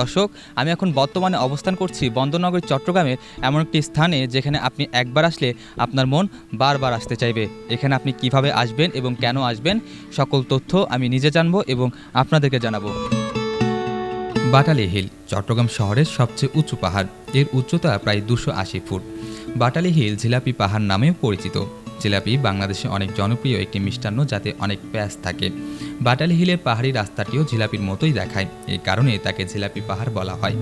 দর্শক, আমি এখন বর্তমানে অবস্থান করছি বন্দরনগর, চট্টগ্রামের এমন একটি স্থানে যেখানে আপনি একবার আসলে আপনার মন বারবার আসতে চাইবে। এখানে আপনি কীভাবে আসবেন এবং কেন আসবেন, সকল তথ্য আমি নিজে জানব এবং আপনাদেরকে জানাব। বাটালি হিল, চট্টগ্রাম শহরের সবচেয়ে উঁচু পাহাড়। এর উচ্চতা প্রায় দুশো আশি ফুট। বাটালি হিল জিলাপি পাহাড় নামেও পরিচিত। জিলাপি বাংলাদেশে অনেক জনপ্রিয় একটি মিষ্টান্ন যাতে অনেক প্যাঁচ থাকে। বাটালি হিলের পাহাড়ি রাস্তাটিও জিলাপির মতোই দেখায়। এই কারণে তাকে জিলাপি পাহাড় বলা হয়।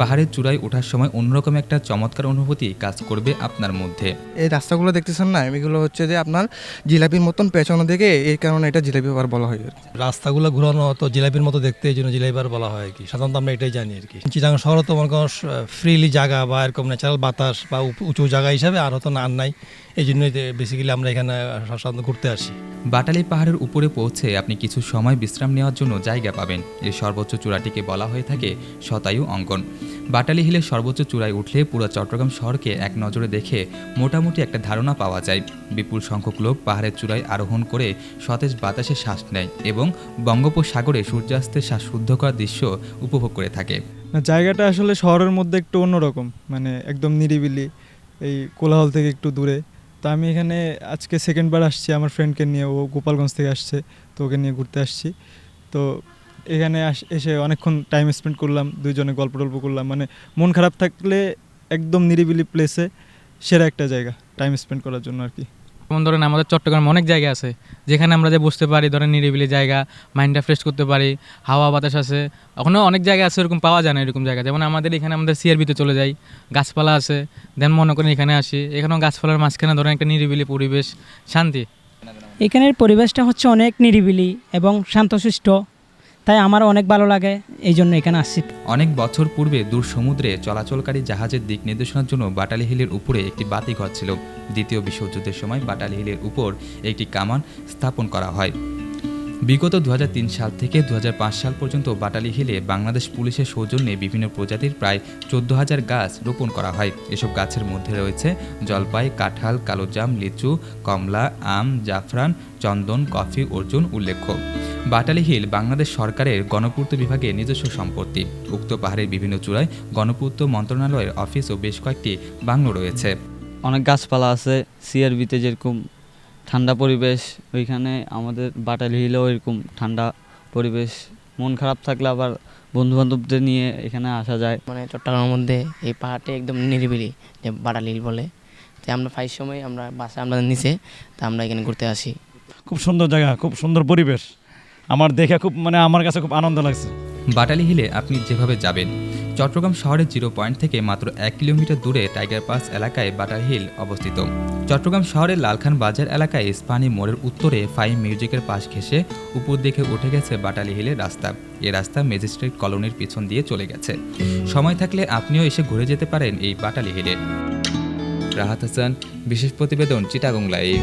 পাহাড়ের চূড়ায় ওঠার সময় অন্যরকম একটা চমৎকার অনুভূতি কাজ করবে আপনার মধ্যে। এই রাস্তাগুলো দেখতেছেন না? এগুলো হচ্ছে যে আপনার জিলাপির মতন পেছনে দিকে এই কারণে এটা জিলাপি পাহাড় বলা হয় আর রাস্তাগুলো ঘুরানো তো জিলাপির মতো দেখতে এই জন্য জিলাপিবার বলা হয় আর কি। সাধারণত আমরা এটাই জানি আর কি। চিটাং শহরে তো মনে করেন ফ্রিলি জায়গা বা এরকম ন্যাচারাল বাতাস বা উঁচু জায়গা হিসাবে আর তো না আর নাই। এই জন্যই বেসিক্যালি আমরা এখানে সাধারণত ঘুরতে আসি। বাটালি পাহাড়ের উপরে পৌঁছে আপনি কিছু সময় বিশ্রাম নেওয়ার জন্য জায়গা পাবেন। এর সর্বোচ্চ চূড়াটিকে বলা হয়ে থাকে শতায়ু অঙ্কন। বাটালি হিলের সর্বোচ্চ চূড়ায় উঠলে পুরো চট্টগ্রাম শহরকে এক নজরে দেখে মোটামুটি একটা ধারণা পাওয়া যায়। বিপুল সংখ্যক লোক পাহাড়ের চূড়ায় আরোহণ করে সতেজ বাতাসে শ্বাস নেয় এবং বঙ্গোপসাগরে সূর্যাস্তের শ্বাস শুদ্ধ করার দৃশ্য উপভোগ করে থাকে। না, জায়গাটা আসলে শহরের মধ্যে একটু অন্যরকম মানে একদম নিরিবিলি, এই কোলাহল থেকে একটু দূরে। তো আমি এখানে আজকে সেকেন্ডবার আসছি আমার ফ্রেন্ডকে নিয়ে, ও গোপালগঞ্জ থেকে আসছে, তো ওকে নিয়ে ঘুরতে আসছি। তো এখানে এসে অনেকক্ষণ টাইম স্পেন্ড করলাম, দুইজনে গল্প টল্প করলাম মানে মন খারাপ থাকলে একদম নিরিবিলি প্লেসে সেরা একটা জায়গা টাইম স্পেন্ড করার জন্য আর কি। যেমন ধরেন আমাদের চট্টগ্রামে অনেক জায়গা আছে, যেখানে আমরা যে বসতে পারি, ধরেন নিরিবিলি জায়গা, মাইন্ডটা ফ্রেশ করতে পারি, হাওয়া বাতাস আছে, ওখানেও অনেক জায়গা আছে এরকম পাওয়া যায় না এরকম জায়গা। যেমন আমাদের এখানে আমাদের সিআরবিতে চলে যাই, গাছপালা আছে দেন মনে করেন এখানে আসি, এখানেও গাছপালার মাঝখানে ধরেন একটা নিরিবিলি পরিবেশ, শান্তি। এখানের পরিবেশটা হচ্ছে অনেক নিরিবিলি এবং শান্তশিষ্ট। তাই আমার অনেক ভালো লাগে এই জন্য এখানে আসছি। অনেক বছর পূর্বে দূর সমুদ্রে চলাচলকারী জাহাজের দিক নির্দেশনার জন্য বাটালি হিলের উপরে একটি বাতিঘর ছিল। দ্বিতীয় বিশ্বযুদ্ধের সময় বাটালি হিলের উপর একটি কামান স্থাপন করা হয়। বিগত দু হাজার তিন সাল থেকে দু হাজার পাঁচ সাল পর্যন্ত বাটালি হিলে বাংলাদেশ পুলিশের সৌজন্যে বিভিন্ন প্রজাতির প্রায় চোদ্দ হাজার গাছ রোপণ করা হয়। এসব গাছের মধ্যে রয়েছে জলপাই, কাঁঠাল, কালোজাম, লিচু, কমলা, আম, জাফরান, চন্দন, কফি, অর্জুন উল্লেখ্য। বাটালি হিল বাংলাদেশ সরকারের গণপূর্ত বিভাগের নিজস্ব সম্পত্তি। উক্ত পাহাড়ের বিভিন্ন চূড়ায় গণপূর্ত মন্ত্রণালয়ের অফিস ও বেশ কয়েকটি বাংলো রয়েছে। অনেক গাছপালা আছে সিআরবিতে যেরকম ঠান্ডা পরিবেশ ওইখানে আমাদের বাটালি হিলেও এরকম ঠান্ডা পরিবেশ। মন খারাপ থাকলে আবার বন্ধু বান্ধবদের নিয়ে এখানে আসা যায়। মানে চট্টগ্রামের মধ্যে এই পাহাড়টি একদম নিরিবিলি যে বাটালি হিল বলে। তো আমরা ফাইভ সময় আমরা বাসা আমরা নিচে তা আমরা এখানে ঘুরতে আসি। খুব সুন্দর জায়গা খুব সুন্দর পরিবেশ। আমার দেখে খুব মানে আমার কাছে খুব আনন্দ লাগছে। বাটালি হিলে আপনি যেভাবে যাবেন, চট্টগ্রাম শহরের জিরো পয়েন্ট থেকে মাত্র এক কিলোমিটার দূরে টাইগার পাস এলাকায় বাটালি হিল অবস্থিত। চট্টগ্রাম শহরের লালখান বাজার এলাকায় স্পানি মোড়ের উত্তরে ফাইভ মিউজিকের পাশ ঘেঁষে উপর দিকে উঠে গেছে বাটালি হিলের রাস্তা। এ রাস্তা ম্যাজিস্ট্রেট কলোনির পিছন দিয়ে চলে গেছে। সময় থাকলে আপনিও এসে ঘুরে যেতে পারেন এই বাটালি হিলে। রাহাত হাসান, বিশেষ প্রতিবেদন চিটাগং লাইভ।